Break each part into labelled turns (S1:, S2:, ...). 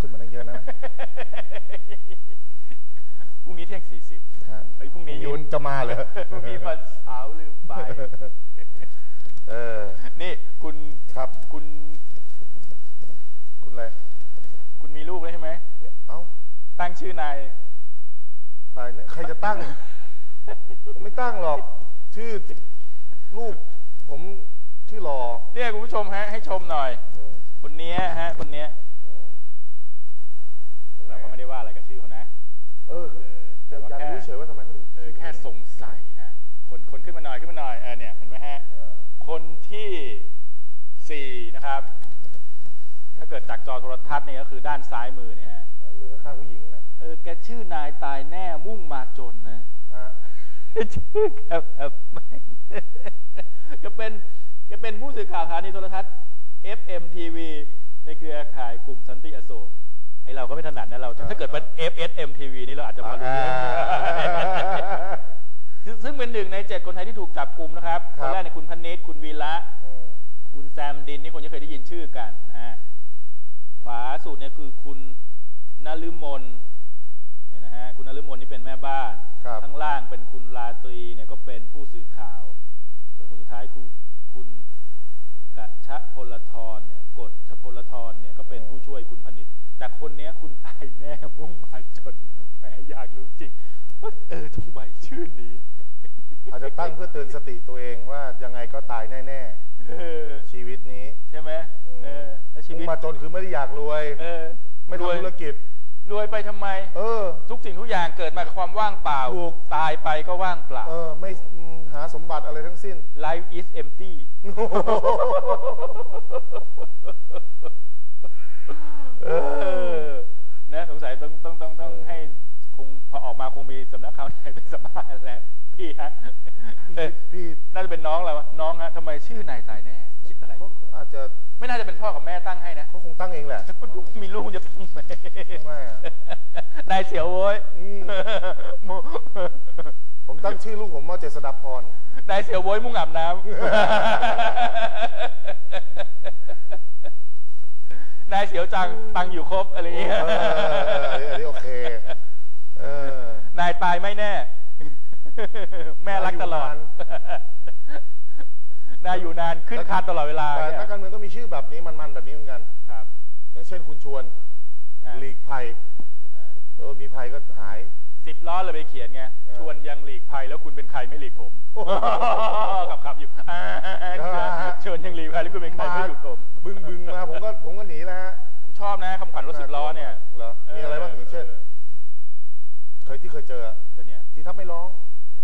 S1: ขึ้นมาตั้งเยอะนะ
S2: พรุ่งนี้เที่ยงสี่สิบ
S1: ฮะ
S2: เฮ้ยพรุ่งนี้หยุด
S1: จะมาเหรอ
S2: พรุ่งนี้วันเสาร์ลืมไป
S1: เออ
S2: นี่คุณ
S1: ครับ
S2: คุณ
S1: คุณอะไร
S2: คุณมีลูกแล้วใช่ไหม
S1: เอ้า
S2: ตั้งชื่อนาย
S1: ตายเนี่ยใครจะตั้ง ผมไม่ตั้งหรอก ชื่อลูกผมชื่อหล่อ
S2: เนี่ยคุณผู้ชมฮะ ให้ชมหน่อย
S1: เออ
S2: คนเนี้ยฮะคนเนี้ย
S1: เออคนไหน
S2: เราก็ไม่ได้ว่าอะไรกับชื่อเขานะ
S1: เออ
S2: เออแต่
S1: แต่
S2: ว่า
S1: อยาก
S2: แค่
S1: รู้เฉยว่าทำไมเขาถึง
S2: เออ
S1: ชื่
S2: แค่สงสัยนะคนคนขึ้นมาหน่อยขึ้นมาหน่อยเออเนี่ยเห็นไหมฮะ
S1: เออ
S2: คนที่สี่นะครับ ถ้าเกิดจากจอโทรทัศน์เนี่ยก็คือด้านซ้ายมือเนี่ยฮะ
S1: มือข้างๆผู้หญิงนะ
S2: เออแกชื่อนายตายแน่มุ่งมาจนนะ
S1: ฮะ
S2: ชื่อแกแบบแม่งแกเป็นแกเป็นผู้สื่อข่าวสถานีโทรทัศน์ FM TV ในเครือข่ายกลุ่มสันติอโศกไอเราก็ไม่ถนัดนะเรา คนสุดท้ายคือคุณกะชะพลทรเนี่ยกฎชพลทรเนี่ยก็เป็นผู้ช่วยคุณพนิษฐ์แต่คนเนี้ยคุณตายแน่มุ่งมาจนแหมอยากรู้จริงว่าเออทำไมชื่อนี้
S1: อาจจะตั้งเพื่อเตือนสติตัวเองว่ายังไงก็ตายแน่
S2: เออ
S1: ๆ ชีวิตนี้
S2: ใช่ไหม
S1: อืม
S2: เออแล้วชีวิต
S1: มาจนคือไม่ได้อยากรวย
S2: เออ
S1: ไม่
S2: รวย
S1: ทำธุรกิจ
S2: รวยไปทำไม
S1: เออ
S2: ทุกสิ่งทุกอย่างเกิดมากับความว่างเปล่า
S1: ถูก
S2: ตายไปก็ว่างเปล่า
S1: เออ ไม่อืมหา สมบัติอะไรทั้งสิ้น
S2: life is empty เออนะสงสัยต้องต้องต้องต้องให้คงพอออกมาคงมีสำนักข่าวไหนเป็นสัมภาษณ์แหละพี่ฮะเออ
S1: พี่
S2: น่าจะเป็นน้องเราวะน้องฮะทำไมชื่อนายตายแน่ คิดอะไรอ
S1: เขา
S2: ยู่
S1: อาจจะ
S2: ไม่น่าจะเป็นพ่อกับแม่ตั้งให้นะ
S1: เขาคงตั้งเองแหละ
S2: ถ้าดูมีลูกจะตั้งไหม
S1: ไม่อะ
S2: นายเสียวโว้ย
S1: อืม
S2: โม
S1: ผมตั้งชื่อลูกผมว่าเจษฎาพร
S2: นายเสียวโว้ยมุ่งอาบน้ำ นายเสียวจังตังอยู่ครบอะไรอย่างเงี้ย
S1: เออเออเอออันนี้โอเค เออ
S2: นายตายไม่แน่ แม่รักตลอด นายอยู่นานขึ้นคานตลอดเวลา
S1: แต่
S2: เนี่ย
S1: นักการเมืองก็มีชื่อแบบนี้มันๆแบบนี้เหมือนกัน
S2: ครับ
S1: อย่างเช่นคุณชวน
S2: อ่า
S1: หลีกภัยเออมีภัยก็หาย
S2: สิบล้อเลยไปเขียนไง
S1: เออ
S2: ชวนยังหลีกภัยแล้วคุณเป็นใครไม่หลีกผมขับขับอยู่อ่าชวนยังหลีกภัยแล้วคุณเป็นใครไม่หลีกผม
S1: บึงบึงมาผมก็ผมก็หนีแล้วฮะ
S2: ผม ชอบนะคำขวัญรถสิบล้อเนี่ย
S1: เหรอมีอะไรบ้างอย่างเช่น เคยที่เคยเจออะ
S2: ตัวเนี่ย
S1: ที่ทับไม่ร้อง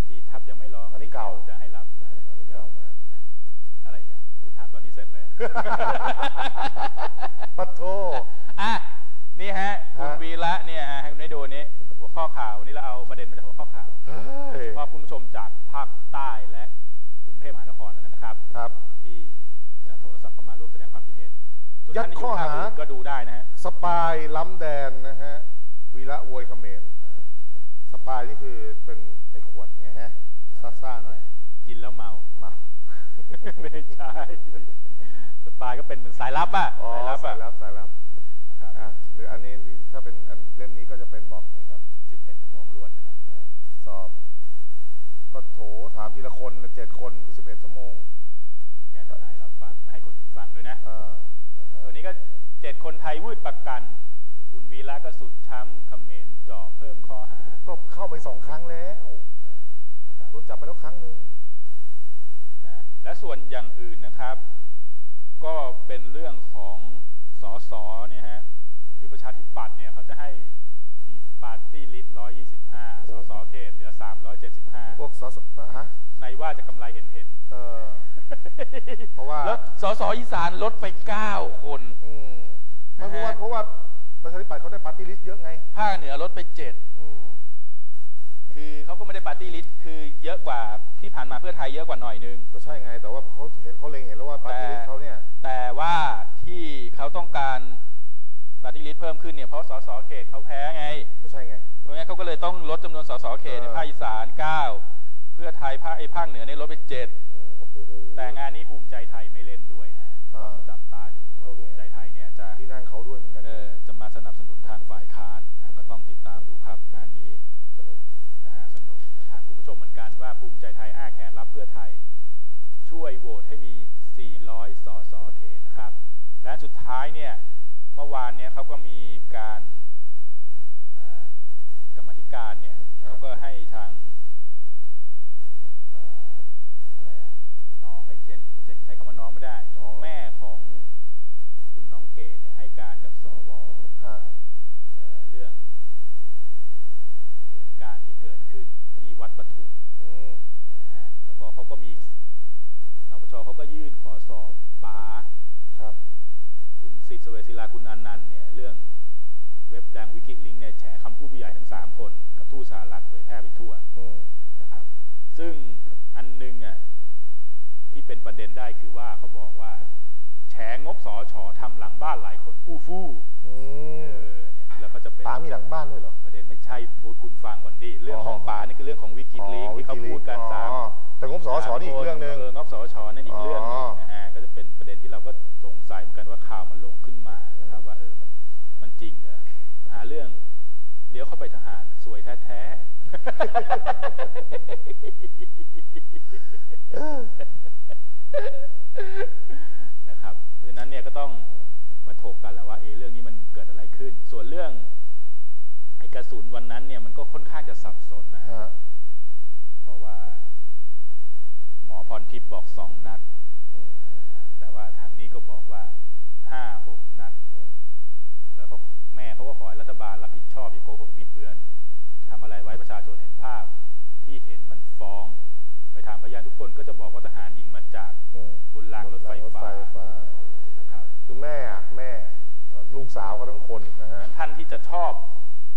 S2: ที่ทับยังไม่ร้อง
S1: อันนี้เก่า
S2: ที่จะให้รับะ
S1: อันนี้เก่ามาก
S2: เห็นไหมอะไรอีกันคุณถามตอนนี้เสร็จเลยอะ ไม่ใช่สปายก็เป็นเหมือนสายลับอะ
S1: อ๋อ
S2: สายลับ
S1: สา
S2: อะ
S1: ยลับสายลับ
S2: นะครับ
S1: อะหรืออันนี้ถ้าเป็นอันเล่มนี้ก็จะเป็นบอกนี่ครับ
S2: สิบเอ็ดชั่วโมงรวดนี่แหละ
S1: อะสอบ ก็โถถามทีละคนน่ะเจ็ดคนคือสิบเอ็ดชั่วโมง
S2: มีแค่ทนายรับฟังไม่ให้คนอื่นฟังด้วยนะ
S1: อ่านะฮะ
S2: ส่วนนี้ก็เจ็ดคนไทยวืดประกัน คุณวีระก็สุดช้ำเขมรจ่อเพิ่มข้อหา
S1: ก็เข้าไปสองครั้งแล้ว
S2: เออนะครับ
S1: โดนจับไปแล้วครั้งหนึ่ง
S2: นะ และส่วนอย่างอื่นนะครับ ก็เป็นเรื่องของสอสอเนี่ยฮะคือประชาธิปัตย์เนี่ยเขาจะให้มีปาร์ตี้ลิสต์125สอสอเขตเหลือ375
S1: พวกสสฮะ
S2: ในว่าจะกำไรเห็นเห็น
S1: เออ เพราะว่า
S2: แล้วสสอีสานลดไป9คน
S1: อืมไม่เพราะว่าเพราะว่าประชาธิปัตย์เขาได้ปาร์ตี้ลิสต์เยอะไง
S2: ภาคเหนือลดไป7
S1: อืม
S2: คือเขาก็ไม่ได้ปาร์ตี้ลิสต์คือเยอะกว่าที่ผ่านมาเพื่อไทยเยอะกว่าหน่อยนึง
S1: ก็ใช่ไง แต่ว่าเขาเห็นเขาเล็งเห็นแล้วว่าปาร์ตี้ลิสต์เขาเนี่ย
S2: แต่ว่าที่เขาต้องการปาร์ตี้ลิสต์เพิ่มขึ้นเนี่ยเพราะสสเขตเขาแพ้ไง
S1: ก็ใช่ไง
S2: เพราะงั้นเขาก็เลยต้องลดจำนวนสสเขตใน
S1: เออ
S2: ภาคอีสาน9เพื่อไทยภาคไอ้ภาคเหนือเนี่ยลดไป7
S1: อืมโอ้โห
S2: แต่งานนี้ภูมิใจไทยไม่เล่นด้วยฮะ
S1: อ่า
S2: ต้องจับตาดูว่า
S1: โอเค
S2: ภูมิใจไทยเนี่ยจะ
S1: ที่นั่งเขาดด้วยเหมือนกัน
S2: เออ ตให้มี 400 สสเขตนะครับ และสุดท้ายเนี่ย เมื่อวานเนี่ยเขาก็มีการกรรมธิการเนี่ยเขาก็ให้ทาง ลิงเนี่ยแฉคำพูดผู้ใหญ่ทั้งสามคนกับทูตสหรัฐเผยแพร่ไปทั่ว
S1: อืม
S2: นะครับ ซึ่งอันหนึงอะที่เป็นประเด็นได้คือว่าเขาบอกว่า แฉงบสอชอทำหลังบ้านหลายคนอู้ฟู่
S1: อื
S2: เอ
S1: ม
S2: อเนี่ยแล้วก็จะเป็น
S1: ป๋ามีหลังบ้านด้วยเหรอ
S2: ประเด็นไม่ใช่พูดคุณฟังก่อนดิเรื่องของ
S1: อ๋อ
S2: ป่านี่คือเรื่องของวิกิลีกที่เขาพูดกันสาม
S1: อ๋อแต่งบสอชอนี่อีกเรื่องหนึ่ง
S2: นะครับเพราะฉะนั้นเนี่ยก็ต้องมาถกกันแหละว่าเออเรื่องนี้มันเกิดอะไรขึ้น ส่วนเรื่องไอ้กระสุนวันนั้นเนี่ยมันก็ค่อนข้างจะสับสนนะฮะ
S1: ฮะ
S2: เพราะว่า หมอพรทิพย์บอกสองนัด
S1: อืม
S2: แต่ว่าทางนี้ก็บอกว่าห้าหกนัด
S1: อืม
S2: แล้วก็แม่เขาก็ขอให้รัฐบาลรับผิดชอบอย่าโกหกบิดเบือน ทำอะไรไว้ประชาชนเห็นภาพที่เห็นมันฟ้อง ไปถามพยานทุกคนก็จะบอกว่าทหารยิงมาจาก
S1: อืม
S2: บนรางรถไฟฟ้า
S1: รถไฟฟ้า
S2: นะครับ
S1: คือแม่อะแม่ ลูกสาวเขาทั้งคนนะฮะ
S2: ท่านที่จะชอบ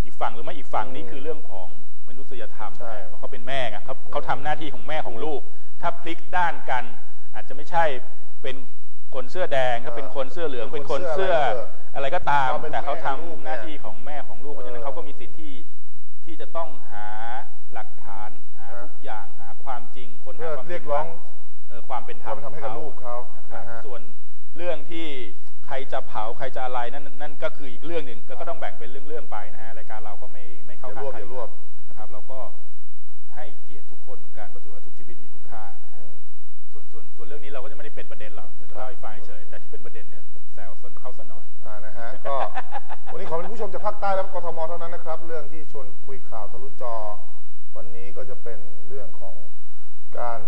S2: อีกฝั่งหรือไม่อีกฝั่งนี่
S1: อืม
S2: คือเรื่องของมนุษยธรรม
S1: ใช่
S2: เพราะเขาเป็นแม่ไงเขาเขาทำหน้าที่ของแม่ของลูก ถ้าพลิกด้านกัน อาจจะไม่ใช่เป็นคนเสื้อแดงก็เป็นคนเสื้อเหลืองเป็นคนเสื้ออะไรก็ตาม
S1: ความเป็น
S2: แต่เขาทำ
S1: แม่ของลูก
S2: หน้าที่ของแม่ของ ที่จะต้องหาหลักฐานหา
S1: ฮะ
S2: ทุกอย่างหาความจริงค้น
S1: เพื่
S2: หา
S1: อ
S2: ความจ
S1: เรี
S2: ริ
S1: ย
S2: ง
S1: กร้อง
S2: เออความเป็นธรรม
S1: ความเป็นธรรมให้กับลูกเขา
S2: นะครับ
S1: นะฮะ
S2: ส่วนเรื่องที่ใครจะเผาใครจะอะไรนั่นนั่นก็คืออีกเรื่องหนึ่งก็ก็ต้องแบ่งเป็นเรื่องๆไปนะฮะรายการเราก็ไม่ไม่เข้า
S1: อย่ารวบ
S2: ข้างใคร
S1: อย่ารวบ
S2: นะครับ เราก็ให้เกียรติทุกคนเหมือนกันเพราะถือว่าทุกชีวิตมีคุณค่านะฮะ
S1: อืม
S2: ส่วนส่วนส่วนเรื่องนี้เราก็จะไม่ได้เป็นประเด็นหรอกแต่จะเล่าให้ฟังเฉยๆแต่ที่เป็นประเด็นเนี่ย
S1: ก็ วันนี้ขอเป็นผู้ชมจากภาคใต้และกทมเท่านั้นนะครับ เรื่องที่ชวนคุยข่าวทะลุจอ วันนี้ก็จะเป็นเรื่องของการ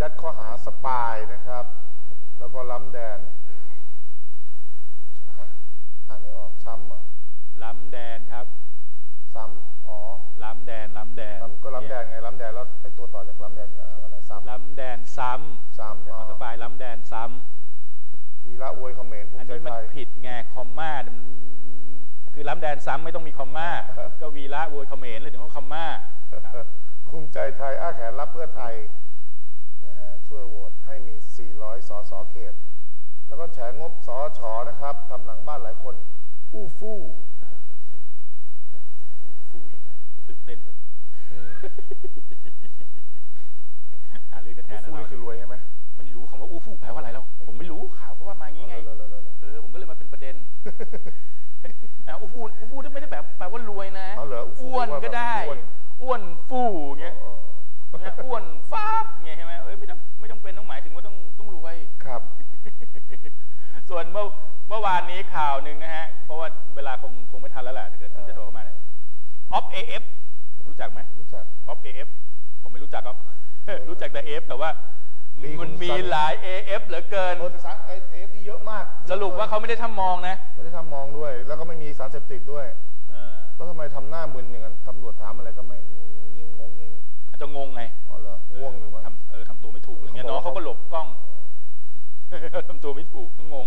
S1: ยัดข้อหาสปายนะครับ แล้วก็ล้ำแดนฮะอ่านไม่ออกช้ำเหรอ
S2: ล้ำแดนครับ
S1: ซ้ำอ๋อ
S2: ล้ำแดน ล้ำแดน
S1: ล้ำก็ล้ำแดนไงล้ำแดนแล้วไอ้ตัวต่อจากล้ำแดนก็อ่านว่าอะไรซ้ำ
S2: ล้ำแดนซ้ำ
S1: ซ้ำ
S2: เดี๋ยว
S1: อ๋อ
S2: มาสปายล้ำแดนซ้ำ
S1: วีระอวยเขมรภู
S2: อัน
S1: มิใจ
S2: นี้มั
S1: ไท
S2: น
S1: ย
S2: ผิดไงคอมมามันคือล้ำแดนซ้ำไม่ต้องมีคอมมาก็วีระโวยเขมรเลยถึงต้องคอมมาครับ
S1: ภูมิใจไทยอ้าแขนรับเพื่อไทยนะฮะช่วยโหวตให้มี 400 สสเขต แล้วก็แฉงบสอชอนะครับทำหลังบ้านหลายคน อู้ฟู่
S2: เอาละสิเนี่ยฟูฟูยังไงตื่นเต้นเลยหาเรื่องแท้ๆนะ
S1: ฟู่
S2: เรา
S1: นี่คือรวยใช่ไหม
S2: ไม่รู้คำว่าอู้ฟูแปลว่าอะไรแล้ว ผมไม่รู้ข่าวเขาว่ามางี้ไง
S1: เอาเลยเลยเลยเลย
S2: เออผมก็เลยมาเป็นประเด็นอะอู้ฟูอู้ฟูไม่ได้แบบแปลว่ารวยนะ
S1: เอาเหรออู้ฟู
S2: อ้วนก็ได้
S1: อ้วน
S2: อ้วนฟูอย่างเงี้ย
S1: เออเออ
S2: เนี่ยอ้วนฟ้าบเงี้ยใช่ไหมเอ้ยไม่ต้องไม่ต้องเป็นต้องหมายถึงว่าต้องต้องรวย
S1: ครับ
S2: ส่วนเมื่อเมื่อวานนี้ข่าวหนึ่งนะฮะ เพราะว่าเวลาคงคงไม่ทันแล้วแหละถ้าเกิดท่านจะโทรเข้ามาเนี่ยออฟเอฟรู้จักไหม
S1: รู้จัก
S2: ออฟเอฟผมไม่รู้จักครับ รู้จักแต่เอฟแต่ว่า
S1: ปีคุณ
S2: มันมี
S1: ซัน
S2: หลายเอฟเหลือเกิน
S1: โอ้แต่สารเอเอฟที่เยอะมาก
S2: สรุปว่าเขาไม่ได้ทำมองนะ
S1: ไม่ได้ทำมองด้วย แล้วก็ไม่มีสารเสพติดด้วย
S2: เออ
S1: แล้วทำไมทำหน้ามึนอย่างนั้นตำรวจถามอะไรก็ไม่งงงิงงงงิง
S2: อาจจะงงไง
S1: อ๋อเหรอง่วงหรือมั้ง
S2: ทำเออทำตัวไม่ถูกอะไรเงี้ย
S1: เขาบอก
S2: น้องเขาก็หลบกล้อง ทำตัวไม่ถูกก็งง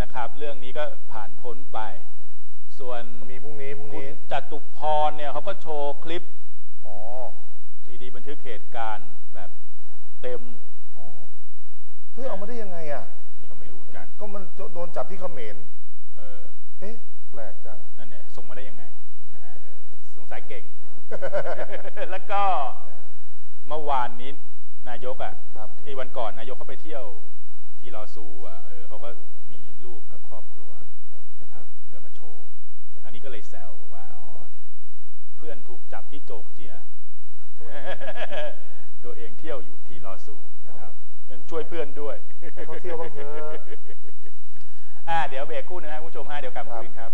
S2: นะครับ เรื่องนี้ก็ผ่านพ้นไป ส่วน
S1: มีพรุ่งนี้พรุ่ง
S2: คุณ
S1: นี้
S2: จตุพรเนี่ยเขาก็โชว์คลิป
S1: อ๋อ
S2: ซีดีบันทึกเหตุการณ์แบบเต็ม
S1: เฮ้ยเอามาได้ยังไงอะ
S2: นี่ก็ไม่รู้เหมือนกัน
S1: ก็มันโดนจับที่เขมร
S2: เออ
S1: เอ๊ะแปลกจัง
S2: นั่นแหละส่งมาได้ยังไงนะฮะสงสัยเก่ง แล้วก็เมื่อวานนี้นายกอะ
S1: ครับ
S2: ไอ้วันก่อนนายกเขาไปเที่ยวทีรอซูอะเออเขาก็มีรูปกับครอบครัวนะครับ ก็มาโชว์ อันนี้ก็เลยแซวว่าอ๋อเนี่ย เพื่อนถูกจับที่โจกเจีย ตัวเองเที่ยวอยู่ทีรอซูนะครับงั้นช่วยเพื่อนด้วย
S1: ให้เขาเที่ยวบ้างเถอะ
S2: อ่า เดี๋ยวเบรกครู่หนึงครับคุณผู้ชมฮะเดี๋ยวกลับมาคุยกันครั
S3: บ